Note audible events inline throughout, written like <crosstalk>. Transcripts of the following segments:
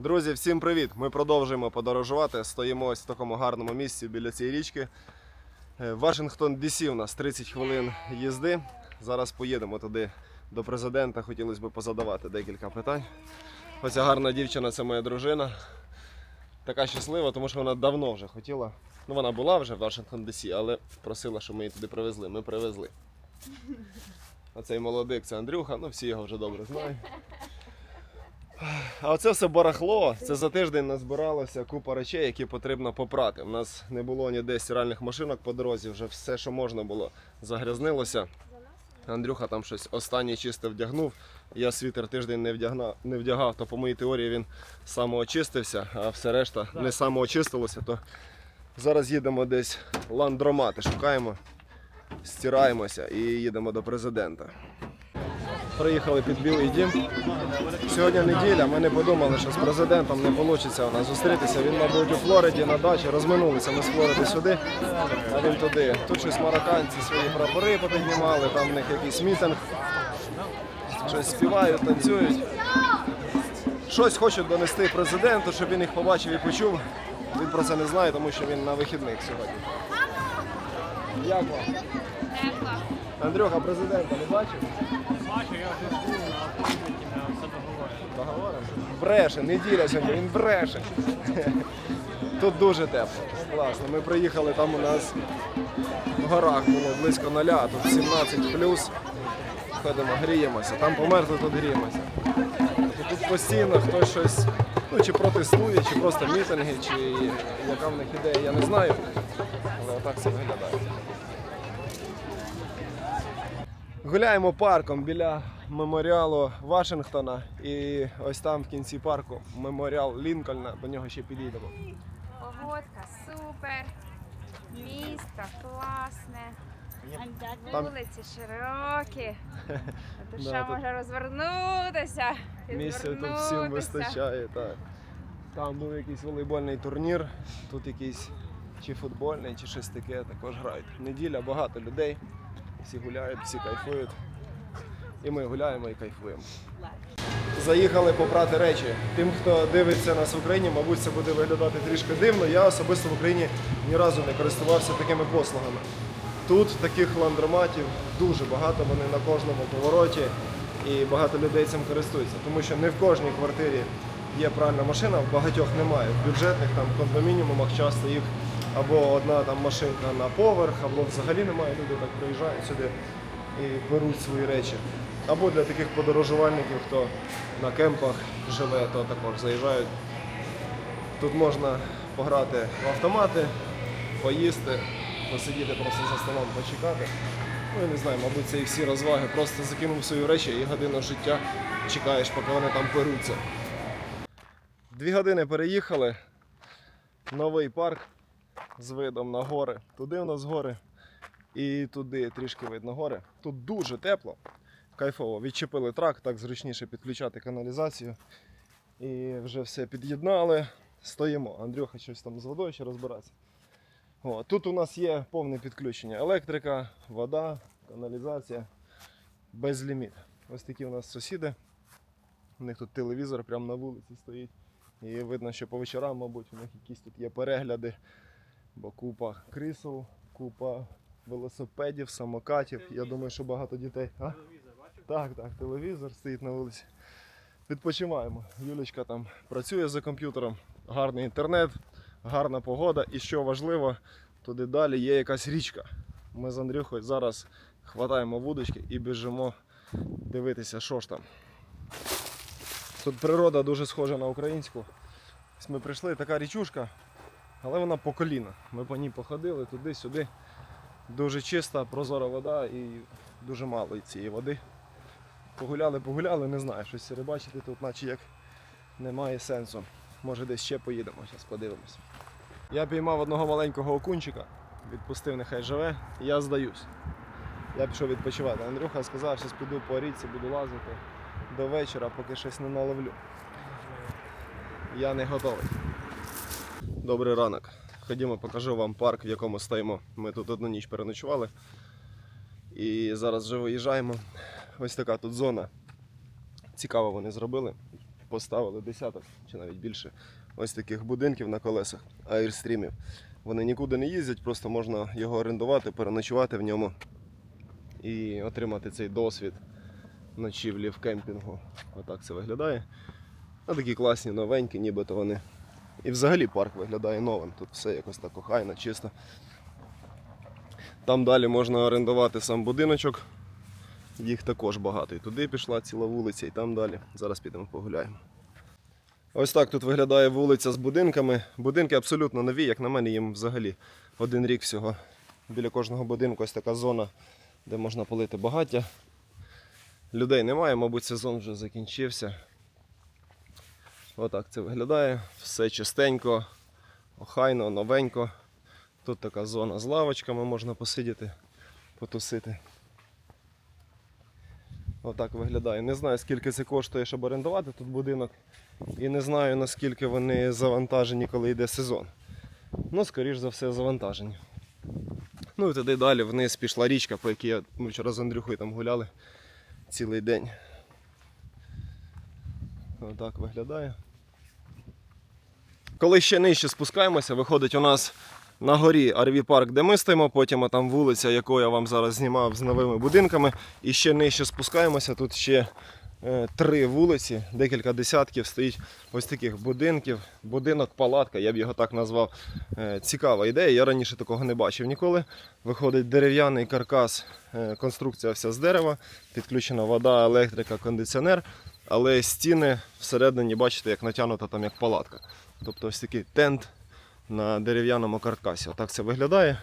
Друзі, всім привіт! Ми продовжуємо подорожувати. Стоїмо ось в такому гарному місці біля цієї річки. Е, Вашингтон DC у нас 30 хвилин їзди. Зараз поїдемо туди до президента. Хотілося б позадавати декілька питань. Оця гарна дівчина це моя дружина. Така щаслива, тому що вона давно вже хотіла. Ну, вона була вже в Вашингтон DC, але просила, щоб ми її туди привезли. Ми привезли. <laughs> А цей молодик це Андрюха, ну всі його вже добре знають. А оце все барахло. Це за тиждень назбиралося купа речей, які потрібно попрати. У нас не було ніде стиральних машинок по дорозі, вже все, що можна було, загрязнилося. Андрюха там щось останнє чисте вдягнув. Я світер тиждень не вдягнав, не вдягав, то по моїй теорії він самоочистився, а все решта не самоочистилося. То зараз їдемо десь ландромати, шукаємо, стираємося і їдемо до президента. Приїхали під Білий дім. Сьогодні неділя, ми не подумали, що з президентом не вийде у нас зустрітися. Він, мабуть, у Флориді на дачі розминулися. Ми з Флориди сюди, а він туди. Тут щось марокканці свої прапори попіднімали, там в них якийсь мітинг. Щось співають, танцюють. Щось хочуть донести президенту, щоб він їх побачив і почув. Він про це не знає, тому що він на вихідних сьогодні. Як вам? Андрюха, президента не бачив? Бачу, я вже був на автомобілі, ми все договорили. Договоримо? Бреше, неділя сьогодні, він бреше. Тут дуже тепло. Класно. Ми приїхали, там у нас в горах було близько ноля, а тут 17 плюс. Ходимо, гріємося. Там померзли, тут гріємося. Тобто Тут постійно хтось щось ну, чи протестує, чи просто мітинги, чи яка в них ідея, я не знаю. Але отак це виглядає. Гуляємо парком біля меморіалу Вашингтона і ось там в кінці парку меморіал Лінкольна, до нього ще підійдемо. Погодка супер, місто класне, Там- вулиці широкі, <laughs> душа Да, тут- може розвернутися. Місця тут всім вистачає. Так. Там був якийсь волейбольний турнір, тут якийсь чи футбольний, чи щось таке також грають. Неділя, багато людей, всі гуляють, всі кайфують. І ми гуляємо і кайфуємо. Заїхали попрати речі. Тим, хто дивиться нас в Україні, мабуть, це буде виглядати трішки дивно. Я особисто в Україні ні разу не користувався такими послугами. Тут таких ландроматів дуже багато, вони на кожному повороті, і багато людей цим користуються, тому що не в кожній квартирі є пральна машина, в багатьох немає. В бюджетних там кондомініумах часто їх або одна там машинка на поверх, або взагалі немає. Люди так приїжджають сюди і беруть свої речі. Або для таких подорожувальників, хто на кемпах живе, то також заїжджають. Тут можна пограти в автомати, поїсти, посидіти просто за столом, почекати. Ну, я не знаю, мабуть, це і всі розваги. Просто закинув свої речі і годину життя чекаєш, поки вони там перуться. Дві години переїхали. Новий парк з видом на гори. Туди у нас гори. І туди трішки видно гори. Тут дуже тепло, кайфово. Відчепили трак, так зручніше підключати каналізацію. І вже все під'єднали. Стоїмо. Андрюха щось там з водою ще розбирається. О, тут у нас є повне підключення. Електрика, вода, каналізація. Безліміт. Ось такі у нас сусіди. У них тут телевізор прямо на вулиці стоїть. І видно, що по вечорам, мабуть, у них якісь тут є перегляди. Бо купа крісел, купа велосипедів, самокатів. Я думаю, що багато дітей. А? Так, так, телевізор стоїть на вулиці. Відпочиваємо. Юлічка там працює за комп'ютером, гарний інтернет, гарна погода. І що важливо, туди далі є якась річка. Ми з Андрюхою зараз хватаємо вудочки і біжимо дивитися, що ж там. Тут природа дуже схожа на українську. Ось ми прийшли, така річушка, але вона по коліна. Ми по ній походили туди-сюди. Дуже чиста, прозора вода і дуже мало цієї води. Погуляли, погуляли, не знаю, щось рибачити тут, наче як немає сенсу. Може десь ще поїдемо, зараз подивимось. Я піймав одного маленького окунчика, відпустив, нехай живе, я здаюсь. Я пішов відпочивати. Андрюха сказав, що піду по річці, буду лазити до вечора, поки щось не наловлю. Я не готовий. Добрий ранок. Ходімо, покажу вам парк, в якому стоїмо. Ми тут одну ніч переночували. І зараз вже виїжджаємо. Ось така тут зона. Цікаво вони зробили. поставили десяток чи навіть більше ось таких будинків на колесах, аірстрімів. Вони нікуди не їздять, просто можна його орендувати, переночувати в ньому і отримати цей досвід ночівлі в кемпінгу. Отак це виглядає. А такі класні, новенькі, нібито вони. І взагалі парк виглядає новим. Тут все якось так охайно, чисто. Там далі можна орендувати сам будиночок. Їх також багато. І туди пішла ціла вулиця, і там далі. Зараз підемо погуляємо. Ось так тут виглядає вулиця з будинками. Будинки абсолютно нові, як на мене, їм взагалі один рік всього. Біля кожного будинку ось така зона, де можна полити багаття. Людей немає, мабуть, сезон вже закінчився. Отак це виглядає. Все чистенько, охайно, новенько. Тут така зона з лавочками, можна посидіти, потусити. Отак виглядає. Не знаю, скільки це коштує, щоб орендувати тут будинок. І не знаю, наскільки вони завантажені, коли йде сезон. Ну, скоріш за все, завантажені. Ну і туди далі вниз пішла річка, по якій я- ми вчора з Андрюхою там гуляли цілий день. Отак виглядає. Коли ще нижче спускаємося, виходить у нас на горі RV парк, де ми стоїмо, потім там вулиця, яку я вам зараз знімав з новими будинками. І ще нижче спускаємося. Тут ще е, три вулиці, декілька десятків стоїть ось таких будинків. Будинок, палатка, я б його так назвав. Е, цікава ідея. Я раніше такого не бачив ніколи. Виходить дерев'яний каркас, е, конструкція вся з дерева, підключена вода, електрика, кондиціонер. Але стіни всередині, бачите, як натягнута там як палатка. Тобто ось такий тент на дерев'яному каркасі. Отак це виглядає.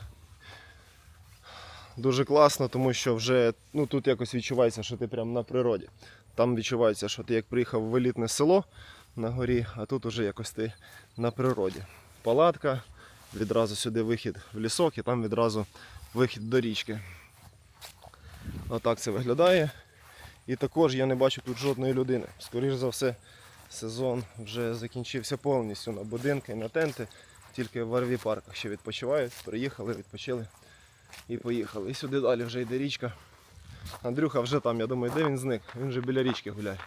Дуже класно, тому що вже ну, тут якось відчувається, що ти прямо на природі. Там відчувається, що ти як приїхав в елітне село на горі, а тут уже якось ти на природі. Палатка, відразу сюди вихід в лісок і там відразу вихід до річки. Отак це виглядає. І також я не бачу тут жодної людини. Скоріше за все, сезон вже закінчився повністю на будинки, на тенти. Тільки в RV парках ще відпочивають. Приїхали, відпочили і поїхали. І сюди далі вже йде річка. Андрюха вже там, я думаю, де він зник? Він вже біля річки гуляє.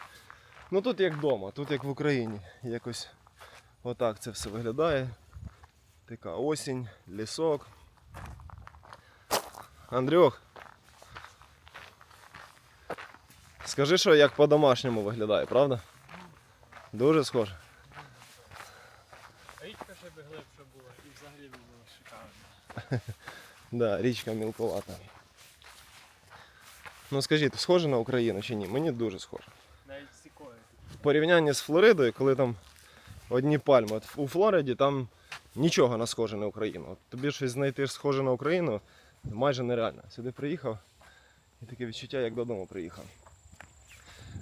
Ну тут як вдома, тут як в Україні. Якось отак це все виглядає. Така осінь, лісок. Андрюх. Скажи, що як по-домашньому виглядає, правда? Дуже схоже. Річка ще би глибше була і взагалі би було шикарно. <laughs> Да, річка мілковата. Ну скажіть, схоже на Україну чи ні? Мені дуже схоже. Навіть сікою. В порівнянні з Флоридою, коли там одні пальми. От у Флориді там нічого не схоже на Україну. От тобі щось знайти схоже на Україну майже нереально. Сюди приїхав і таке відчуття, як додому приїхав.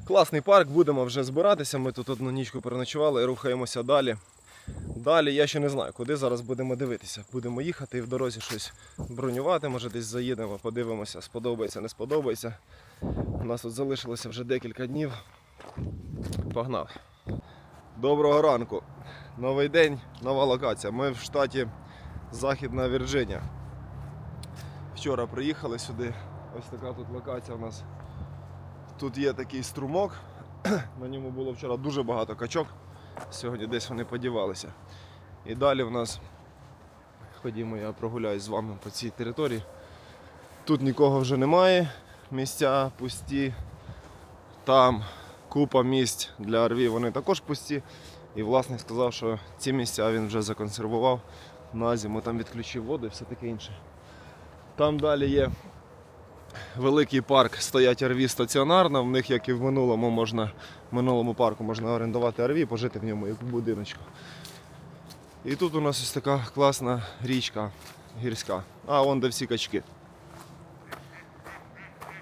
Класний парк, будемо вже збиратися. Ми тут одну нічку переночували і рухаємося далі. Далі я ще не знаю, куди зараз будемо дивитися. Будемо їхати і в дорозі щось бронювати, може десь заїдемо, подивимося, сподобається, не сподобається. У нас тут залишилося вже декілька днів. Погнали. Доброго ранку. Новий день, нова локація. Ми в штаті Західна Вірджинія. Вчора приїхали сюди. Ось така тут локація у нас. Тут є такий струмок. <clears throat> На ньому було вчора дуже багато качок. Сьогодні десь вони подівалися. І далі в нас. Ходімо, я прогуляюсь з вами по цій території. Тут нікого вже немає. Місця пусті. Там купа місць для РВ, вони також пусті. І власник сказав, що ці місця він вже законсервував на зиму, там відключив воду і все таке інше. Там далі є великий парк, стоять РВ стаціонарно, в них, як і в минулому, можна, в минулому парку можна орендувати РВ, пожити в ньому як в будиночку. І тут у нас ось така класна річка гірська. А, вон де всі качки.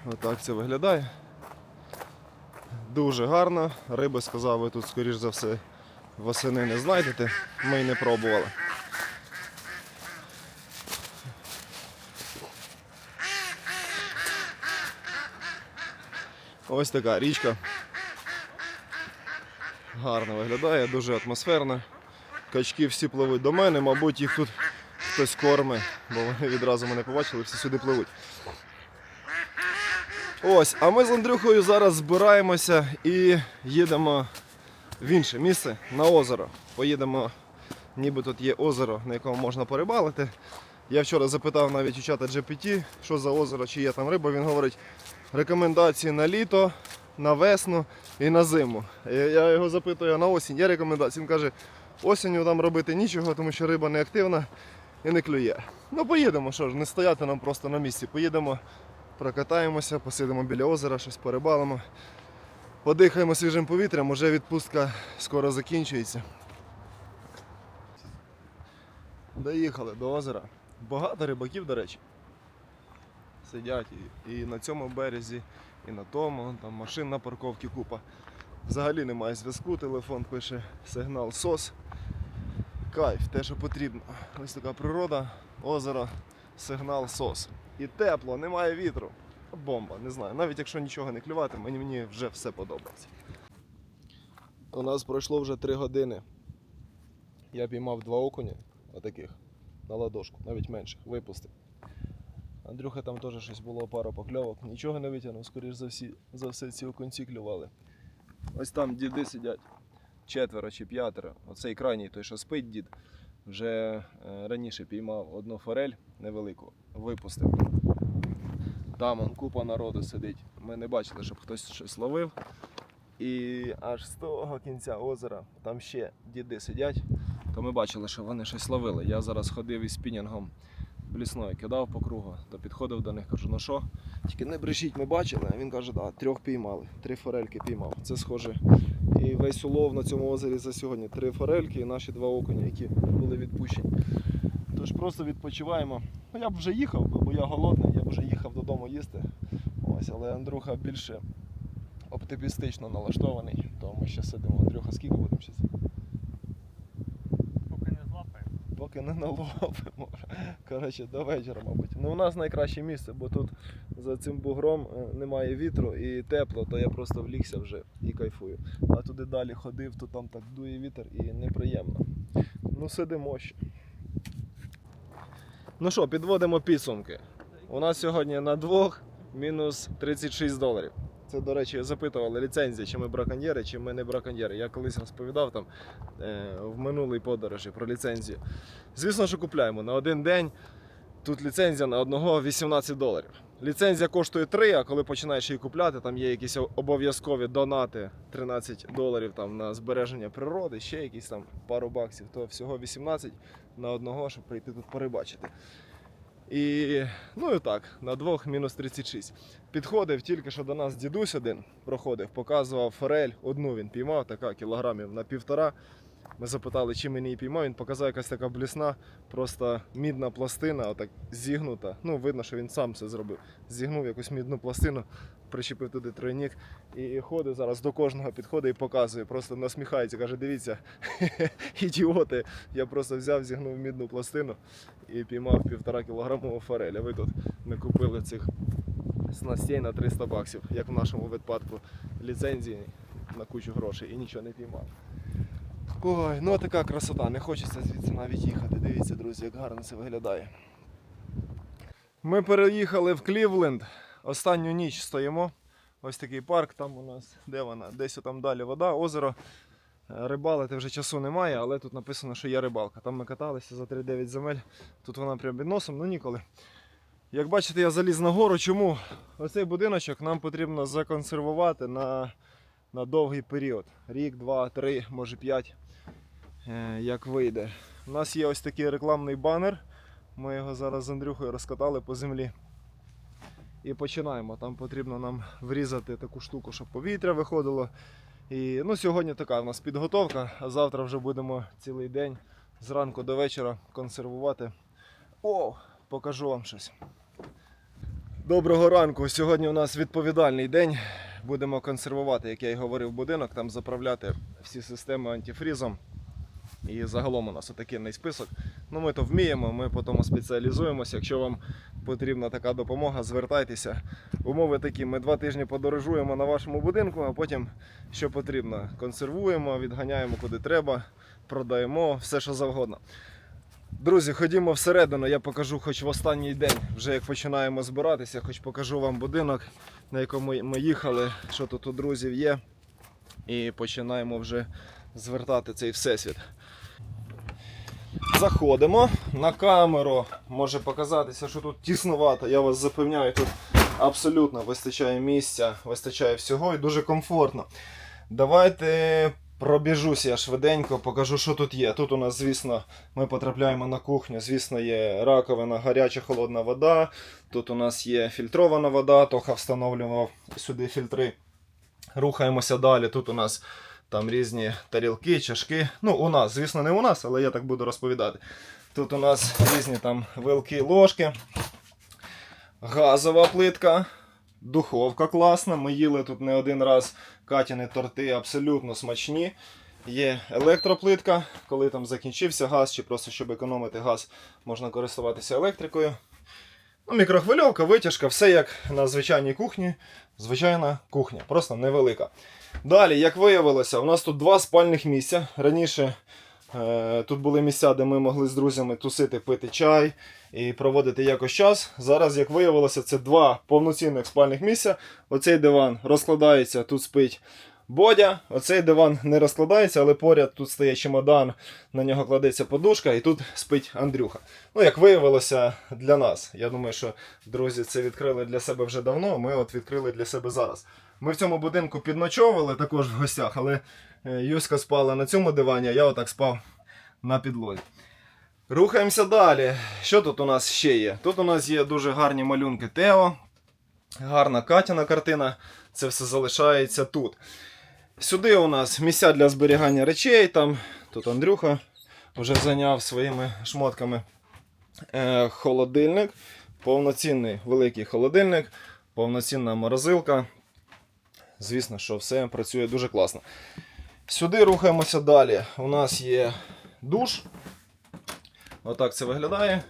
Отак це виглядає. Дуже гарно. Риби сказав, ви тут, скоріш за все, восени не знайдете. Ми й не пробували. Ось така річка. Гарно виглядає, дуже атмосферно. Качки всі пливуть до мене, мабуть, їх тут хтось корме, бо вони відразу мене побачили, всі сюди пливуть. Ось, а ми з Андрюхою зараз збираємося і їдемо в інше місце на озеро. Поїдемо, ніби тут є озеро, на якому можна порибалити. Я вчора запитав навіть у чата GPT, що за озеро, чи є там риба. Він говорить рекомендації на літо, на весну і на зиму. Я його запитую, на осінь є рекомендації. Він каже, осінню там робити нічого, тому що риба не активна і не клює. Ну поїдемо, що ж, не стояти нам просто на місці. Поїдемо, прокатаємося, посидимо біля озера, щось порибалимо. Подихаємо свіжим повітрям, уже відпустка скоро закінчується. Доїхали до озера. Багато рибаків, до речі. Сидять і, і на цьому березі, і на тому, там машин на парковці купа. Взагалі немає зв'язку, телефон пише сигнал СОС. Кайф, те, що потрібно. Ось така природа, озеро, сигнал СОС. І тепло, немає вітру. Бомба, не знаю. Навіть якщо нічого не клювати, мені, мені вже все подобається. У нас пройшло вже 3 години. Я піймав два окуні, отаких, на ладошку, навіть менше, випустив. Андрюха там теж щось було, пара покльовок. Нічого не витягнув, скоріш за, всі, за все ці окунці клювали. Ось там діди сидять, четверо чи п'ятеро. Оцей крайній, той, що спить дід, вже е, раніше піймав одну форель невелику, випустив. Там он купа народу сидить. Ми не бачили, щоб хтось щось ловив. І аж з того кінця озера там ще діди сидять, то ми бачили, що вони щось ловили. Я зараз ходив із спінінгом блісною, кидав по кругу, то підходив до них, кажу, ну що? Тільки не брешіть, ми бачили. А він каже, да, трьох піймали, три форельки піймав. Це схоже. І весь улов на цьому озері за сьогодні. Три форельки і наші два окуня, які були відпущені. Тож просто відпочиваємо. Ну, я б вже їхав, бо я голодний, я б вже їхав додому їсти. Ось, але Андрюха більше оптимістично налаштований, то ми ще сидимо. Андрюха, скільки будемо сидіти? Поки не злапаємо. Поки не наловимо. Коротше, до вечора, мабуть. Ну, у нас найкраще місце, бо тут за цим бугром е, немає вітру і тепло, то я просто влігся вже і кайфую. А туди далі ходив, то там так дує вітер і неприємно. Ну, сидимо ще. Ну що, підводимо підсумки. У нас сьогодні на двох мінус 36 доларів. Це, до речі, запитували ліцензія, чи ми браконьєри, чи ми не браконьєри. Я колись розповідав там е, в минулій подорожі про ліцензію. Звісно, що купляємо на один день. Тут ліцензія на одного 18 доларів. Ліцензія коштує 3, а коли починаєш її купляти, там є якісь обов'язкові донати 13 доларів там, на збереження природи, ще якісь там пару баксів, то всього 18 на одного, щоб прийти тут порибачити. І ну і так, на двох мінус 36. Підходив тільки що до нас дідусь один проходив, показував форель, одну він піймав, така кілограмів на півтора. Ми запитали, чим він її піймав. Він показав якась така блісна, просто мідна пластина, отак зігнута. Ну, видно, що він сам це зробив. Зігнув якусь мідну пластину, причепив туди тройник і ходить зараз до кожного підходить і показує, просто насміхається, каже: дивіться, <laughs> ідіоти. Я просто взяв, зігнув мідну пластину і піймав півтора кілограмову форель. А ви тут ми купили цих снастей на 300 баксів, як в нашому випадку, ліцензії на кучу грошей і нічого не піймав. Ой, ну така красота, не хочеться звідси навіть їхати. Дивіться, друзі, як гарно це виглядає. Ми переїхали в Клівленд. Останню ніч стоїмо. Ось такий парк, там у нас, де вона? Десь там далі вода, озеро. Е, Рибалити вже часу немає, але тут написано, що є рибалка. Там ми каталися за 3-9 земель. Тут вона прямо під носом, ну ніколи. Як бачите, я заліз на гору. Чому? Оцей будиночок нам потрібно законсервувати на, на довгий період. Рік, два, три, може п'ять. Е, як вийде. У нас є ось такий рекламний банер. Ми його зараз з Андрюхою розкатали по землі. І починаємо. Там потрібно нам врізати таку штуку, щоб повітря виходило. І ну, сьогодні така у нас підготовка, а завтра вже будемо цілий день зранку до вечора консервувати. О, покажу вам щось. Доброго ранку. Сьогодні у нас відповідальний день. Будемо консервувати, як я і говорив, будинок, там заправляти всі системи антифрізом. І загалом у нас отакий список. Ну ми то вміємо, ми по тому спеціалізуємося. Якщо вам потрібна така допомога, звертайтеся. Умови такі: ми два тижні подорожуємо на вашому будинку, а потім, що потрібно, консервуємо, відганяємо куди треба, продаємо, все що завгодно. Друзі, ходімо всередину, я покажу хоч в останній день, вже як починаємо збиратися, хоч покажу вам будинок, на якому ми їхали, що тут у друзів є. і починаємо вже звертати цей всесвіт. Заходимо на камеру. Може показатися, що тут тіснувато. Я вас запевняю, тут абсолютно вистачає місця, вистачає всього і дуже комфортно. Давайте пробіжуся я швиденько, покажу, що тут є. Тут у нас, звісно, ми потрапляємо на кухню. Звісно, є раковина, гаряча холодна вода. Тут у нас є фільтрована вода, Тоха встановлював сюди фільтри. Рухаємося далі. Тут у нас там різні тарілки, чашки. Ну, у нас, звісно, не у нас, але я так буду розповідати. Тут у нас різні там вилки, ложки, газова плитка, духовка класна. Ми їли тут не один раз Катіни торти абсолютно смачні. Є електроплитка, коли там закінчився газ, чи просто щоб економити газ, можна користуватися електрикою. Ну, мікрохвильовка, витяжка, все як на звичайній кухні. Звичайна кухня, просто невелика. Далі, як виявилося, у нас тут два спальних місця. Раніше е, тут були місця, де ми могли з друзями тусити, пити чай і проводити якось час. Зараз, як виявилося, це два повноцінних спальних місця. Оцей диван розкладається, тут спить Бодя. Оцей диван не розкладається, але поряд тут стає чемодан, на нього кладеться подушка, і тут спить Андрюха. Ну, як виявилося для нас. Я думаю, що друзі це відкрили для себе вже давно. Ми от відкрили для себе зараз. Ми в цьому будинку підночовували також в гостях, але е, Юська спала на цьому дивані, а я отак спав на підлозі. Рухаємося далі. Що тут у нас ще є? Тут у нас є дуже гарні малюнки Тео, гарна Катяна картина. Це все залишається тут. Сюди у нас місця для зберігання речей. Там тут Андрюха вже зайняв своїми шмотками. Е, холодильник, повноцінний великий холодильник, повноцінна морозилка. Звісно, що все працює дуже класно. Сюди рухаємося далі. У нас є душ. Отак це виглядає.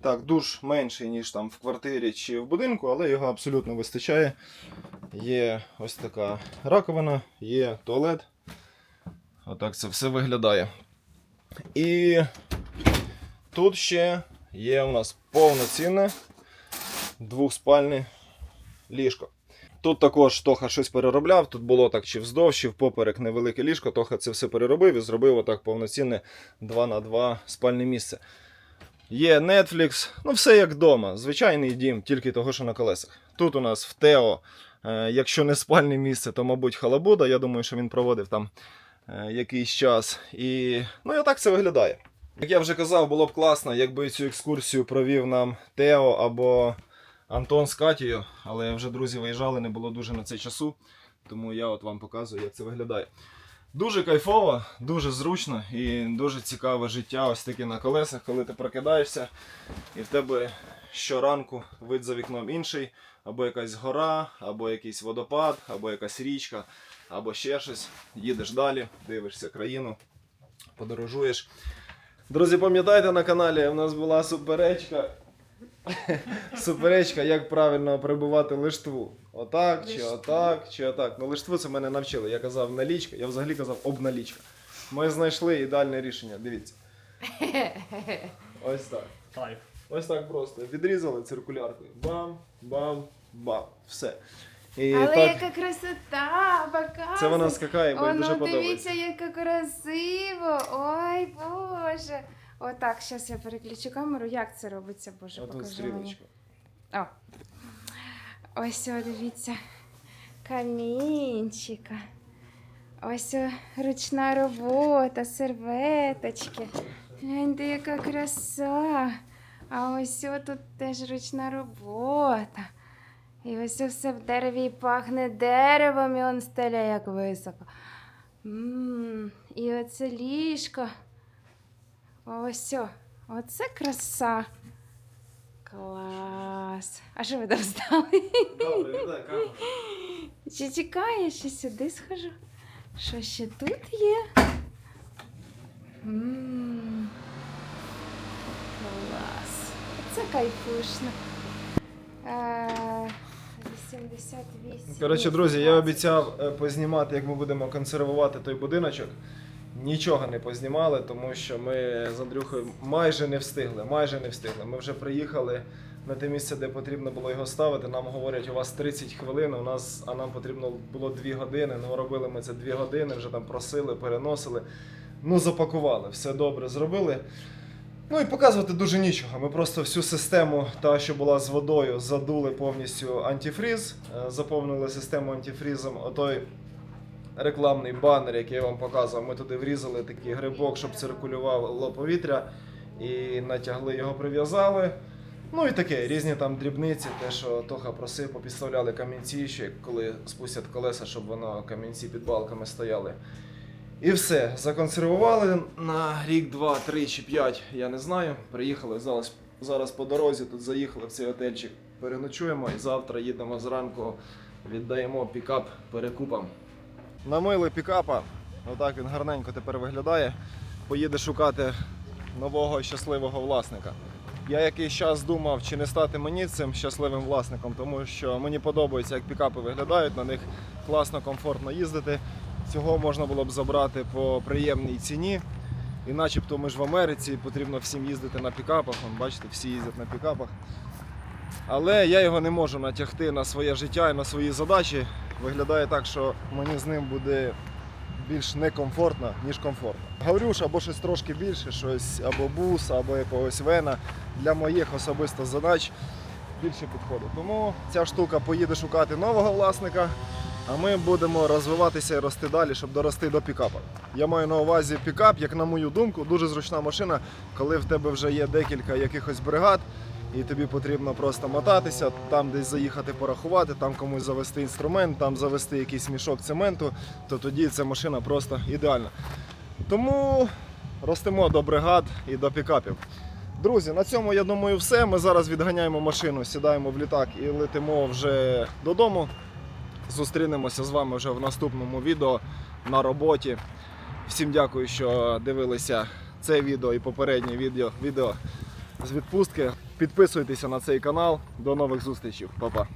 Так, душ менший, ніж там в квартирі чи в будинку, але його абсолютно вистачає. Є ось така раковина, є туалет. Отак це все виглядає. І тут ще є у нас повноцінне двохспальне ліжко. Тут також Тоха щось переробляв. Тут було так чи вздовж, чи впоперек невелике ліжко. Тоха це все переробив і зробив отак повноцінне 2 на 2 спальне місце. Є Netflix, ну все як вдома. Звичайний дім, тільки того, що на колесах. Тут у нас в Тео, якщо не спальне місце, то, мабуть, халабуда. Я думаю, що він проводив там е, якийсь час. І ну і отак це виглядає. Як я вже казав, було б класно, якби цю екскурсію провів нам Тео або Антон з Катією, але вже друзі виїжджали, не було дуже на це часу. Тому я от вам показую, як це виглядає. Дуже кайфово, дуже зручно і дуже цікаве життя ось таке на колесах, коли ти прокидаєшся і в тебе щоранку вид за вікном інший, або якась гора, або якийсь водопад, або якась річка, або ще щось. Їдеш далі, дивишся країну, подорожуєш. Друзі, пам'ятаєте на каналі, у нас була суперечка. <laughs> Суперечка, як правильно прибувати лиштву. Отак, чи отак, чи отак. Ну, лиштву це мене навчили. Я казав налічка, я взагалі казав обналічка. Ми знайшли ідеальне рішення. Дивіться. <laughs> Ось так. Кайф. Ось так просто. Відрізали циркуляркою. Бам, бам, бам. Все. І Але так, яка красота, показує. це вона скакає, бо їй Оно, дуже подобається. дивіться, яка красиво. Ой, Боже. Отак, зараз я переключу камеру. Як це робиться, Боже, Отут покажи мені. стрілочка. О. Ось, о, дивіться. Камінчика. Ось о, ручна робота, серветочки. Гляньте, яка краса. А ось тут теж ручна робота. І ось все в дереві і пахне деревом, і он стеля як високо. м і оце ліжко. Ось оце краса. Клас. А що ви там стали? Добре, камеру. Чи чекає, ще сюди схожу? Що ще тут є? М, Клас. Це кайфушно. Е, 88. Коротше, друзі, я обіцяв е, познімати, як ми будемо консервувати той будиночок. Нічого не познімали, тому що ми з Андрюхою майже не встигли. Майже не встигли. Ми вже приїхали на те місце, де потрібно було його ставити. Нам говорять, у вас 30 хвилин, у нас, а нам потрібно було 2 години. Ну, робили ми це 2 години, вже там просили, переносили. Ну, запакували, все добре зробили. Ну і показувати дуже нічого. Ми просто всю систему, та що була з водою, задули повністю антифріз, е, заповнили систему антифрізом. Отой рекламний банер, який я вам показував, ми туди врізали такий грибок, щоб циркулювало повітря, і натягли його, прив'язали. Ну і таке, різні там дрібниці, те, що Тоха просив, попідставляли камінці, ще коли спустять колеса, щоб воно камінці під балками стояли. І все, законсервували на рік, два, три чи п'ять, я не знаю. Приїхали зараз, зараз по дорозі, тут заїхали в цей отельчик, переночуємо і завтра їдемо зранку, віддаємо пікап перекупам. Намили пікапа, отак він гарненько тепер виглядає. Поїде шукати нового щасливого власника. Я якийсь час думав, чи не стати мені цим щасливим власником, тому що мені подобається, як пікапи виглядають, на них класно, комфортно їздити. Цього можна було б забрати по приємній ціні. І начебто ми ж в Америці, потрібно всім їздити на пікапах. Вон, бачите, всі їздять на пікапах. Але я його не можу натягти на своє життя і на свої задачі. Виглядає так, що мені з ним буде більш некомфортно, ніж комфортно. Гаврюш або щось трошки більше, щось або бус, або якогось вена для моїх особисто задач більше підходить. Тому ця штука поїде шукати нового власника, а ми будемо розвиватися і рости далі, щоб дорости до пікапа. Я маю на увазі пікап, як на мою думку, дуже зручна машина, коли в тебе вже є декілька якихось бригад. І тобі потрібно просто мотатися, там десь заїхати порахувати, там комусь завести інструмент, там завести якийсь мішок цементу, то тоді ця машина просто ідеальна. Тому ростемо до бригад і до пікапів. Друзі, на цьому я думаю все. Ми зараз відганяємо машину, сідаємо в літак і летимо вже додому. Зустрінемося з вами вже в наступному відео на роботі. Всім дякую, що дивилися це відео і попереднє відео, відео з відпустки. Підписуйтеся на цей канал. До нових зустрічей. Па-па.